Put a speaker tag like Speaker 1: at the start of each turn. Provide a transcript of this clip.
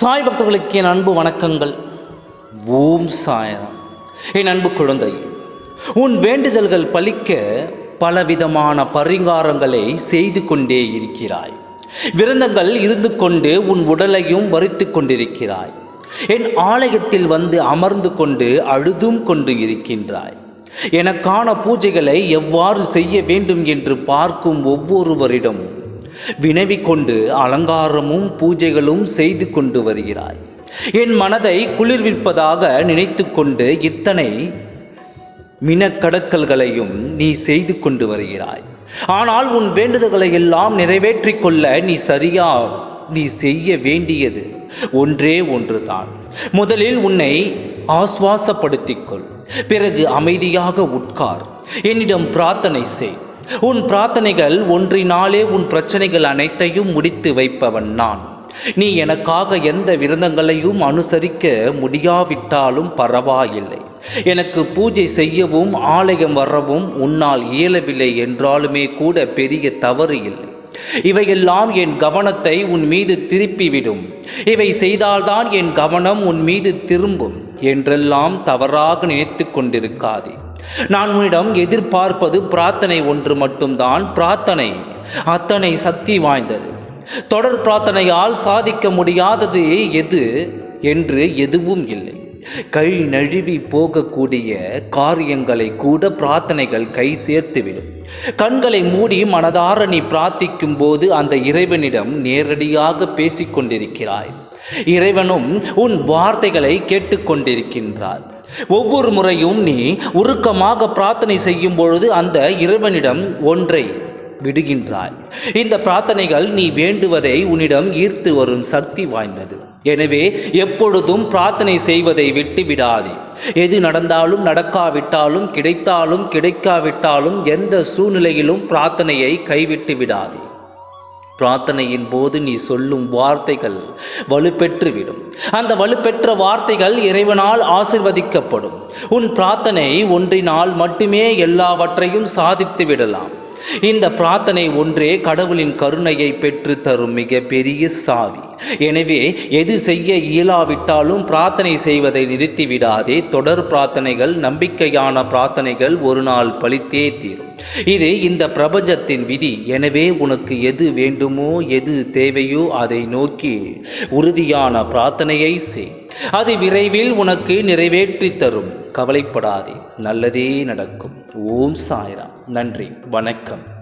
Speaker 1: சாய் பக்தர்களுக்கு என் அன்பு வணக்கங்கள். ஓம் சாயராம். என் அன்பு குழந்தை உன் வேண்டுதல்கள் பலிக்க பலவிதமான பரிகாரங்களை செய்து கொண்டே இருக்கிறாய். விரதங்கள் இருந்து கொண்டு உன் உடலையும் வரித்து கொண்டிருக்கிறாய். என் ஆலயத்தில் வந்து அமர்ந்து கொண்டு அழுதும் கொண்டு இருக்கின்றாய். எனக்கான பூஜைகளை எவ்வாறு செய்ய வேண்டும் என்று பார்க்கும் ஒவ்வொருவரிடமும் வினவி கொண்டு அலங்காரமும் பூஜைகளும் செய்து கொண்டு வருகிறாய். என் மனதை குளிர்விப்பதாக நினைத்து கொண்டு இத்தனை மினக்கடக்கல்களையும் நீ செய்து கொண்டு வருகிறாய். ஆனால் உன் வேண்டுதல்களை எல்லாம் நிறைவேற்றி கொள்ள நீ சரியா நீ செய்ய வேண்டியது ஒன்றே ஒன்றுதான். முதலில் உன்னை ஆஸ்வாசப்படுத்திக் கொள். பிறகு அமைதியாக உட்கார். என்னிடம் பிரார்த்தனை செய். உன் பிரார்த்தனைகள் ஒன்றினாலே உன் பிரச்சனைகள் அனைத்தையும் முடித்து வைப்பவன் நான். நீ எனக்காக எந்த விரதங்களையும் அனுசரிக்க முடியாவிட்டாலும் பரவாயில்லை. எனக்கு பூஜை செய்யவும் ஆலயம் வரவும் உன்னால் இயலவில்லை என்றாலுமே கூட பெரிய தவறு இல்லை. இவையெல்லாம் என் கவனத்தை உன் மீது திருப்பிவிடும். இவை செய்தால்தான் என் கவனம் உன் மீது திரும்பும் என்றெல்லாம் தவறாக நினைத்து கொண்டிருக்காதே. நான் உன்னிடம் எதிர்பார்ப்பது பிரார்த்தனை ஒன்று மட்டும்தான் பிரார்த்தனை. அத்தனை சக்தி வாய்ந்தது. தொடர் பிரார்த்தனையால் சாதிக்க முடியாதது எது என்று எதுவும் இல்லை. கை நழுவி போகக்கூடிய காரியங்களை கூட பிரார்த்தனைகள் கை சேர்த்துவிடும். கண்களை மூடி மனதார நீ பிரார்த்திக்கும் போது அந்த இறைவனிடம் நேரடியாக பேசிக்கொண்டிருக்கிறாய். இறைவனும் உன் வார்த்தைகளை கேட்டுக்கொண்டிருக்கின்றார். ஒவ்வொரு முறையும் நீ உருக்கமாக பிரார்த்தனை செய்யும் பொழுது அந்த இறைவனிடம் ஒன்றை விடுகின்றாய். இந்த பிரார்த்தனைகள் நீ வேண்டுவதை உன்னிடம் ஈர்த்து வரும் சக்தி வாய்ந்தது. எனவே எப்பொழுதும் பிரார்த்தனை செய்வதை விட்டு விடாதே எது நடந்தாலும் நடக்காவிட்டாலும் கிடைத்தாலும் கிடைக்காவிட்டாலும் எந்த சூழ்நிலையிலும் பிரார்த்தனையை கைவிட்டு விடாதே. பிரார்த்தனையின் போது நீ சொல்லும் வார்த்தைகள் வலுப்பெற்றுவிடும். அந்த வலுப்பெற்ற வார்த்தைகள் இறைவனால் ஆசிர்வதிக்கப்படும். உன் பிரார்த்தனை ஒன்றினால் மட்டுமே எல்லாவற்றையும் சாதித்து விடலாம் இந்த பிரார்த்தனை ஒன்றே கடவுளின் கருணையை பெற்று தரும் மிக பெரிய சாவி. எனவே எது செய்ய இயலாவிட்டாலும் பிரார்த்தனை செய்வதை நிறுத்திவிடாதே. தொடர் பிரார்த்தனைகள் நம்பிக்கையான பிரார்த்தனைகள் ஒரு நாள் பழித்தே தீரும். இது இந்த பிரபஞ்சத்தின் விதி. எனவே உனக்கு எது வேண்டுமோ எது தேவையோ அதை நோக்கி உறுதியான பிரார்த்தனையை செய். அது விரைவில் உனக்கு நிறைவேற்றி தரும் கவலைப்படாதே. நல்லதே நடக்கும். ஓம் சாய்ராம். நன்றி. வணக்கம்.